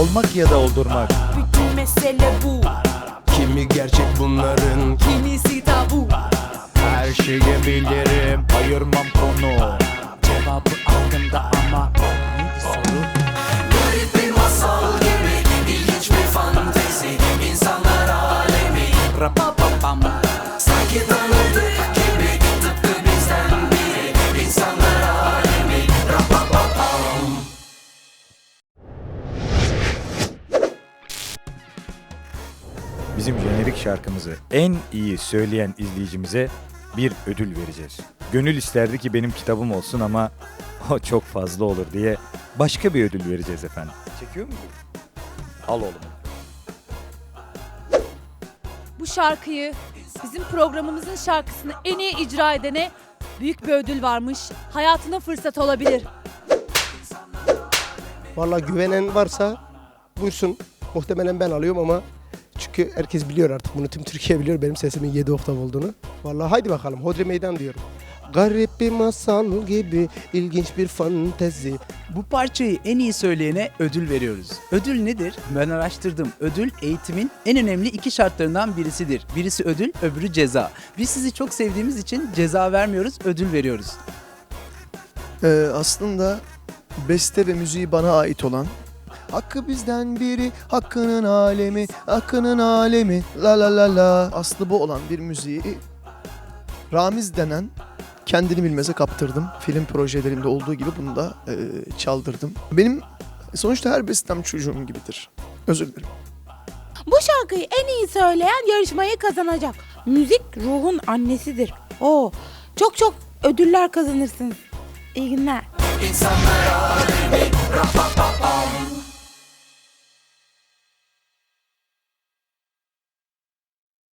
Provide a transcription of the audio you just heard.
Olmak ya da oldurmak. Bütün mesele bu Kimi gerçek bunların Kimisi tabu Her şeyi bilirim. Ayırmam konu. Cevabı aklımda ama Neydi soru? Garip bir masal gibi ilginç bir fantezi İnsanlar alemi Bizim jenerik şarkımızı en iyi söyleyen izleyicimize bir ödül vereceğiz. Gönül isterdi ki benim kitabım olsun ama o çok fazla olur diye başka bir ödül vereceğiz efendim. Çekiyor mu? Al oğlum. Bu şarkıyı bizim programımızın şarkısını en iyi icra edene büyük bir ödül varmış. Hayatına fırsat olabilir. Vallahi güvenen varsa buyursun. Muhtemelen ben alıyorum ama çünkü herkes biliyor artık bunu tüm Türkiye biliyor benim sesimin 7 oktav olduğunu. Vallahi haydi bakalım hodri meydan diyorum. Garip bir masal gibi ilginç bir fantezi. Bu parçayı en iyi söyleyene ödül veriyoruz. Ödül nedir? Ben araştırdım. Ödül eğitimin en önemli iki şartlarından birisidir. Birisi ödül, öbürü ceza. Biz sizi çok sevdiğimiz için ceza vermiyoruz, ödül veriyoruz. Ee, aslında beste ve müziği bana ait olan Hakkı bizden biri, hakkının alemi, hakkının alemi, la la la la. Aslı bu olan bir müziği Ramiz denen kendini bilmeze kaptırdım. Film projelerimde olduğu gibi bunu da e, çaldırdım. Benim sonuçta her bestem çocuğum gibidir. Özür dilerim. Bu şarkıyı en iyi söyleyen yarışmayı kazanacak. Müzik ruhun annesidir. Oo, çok çok ödüller kazanırsınız. İyi günler. İnsanlar alemi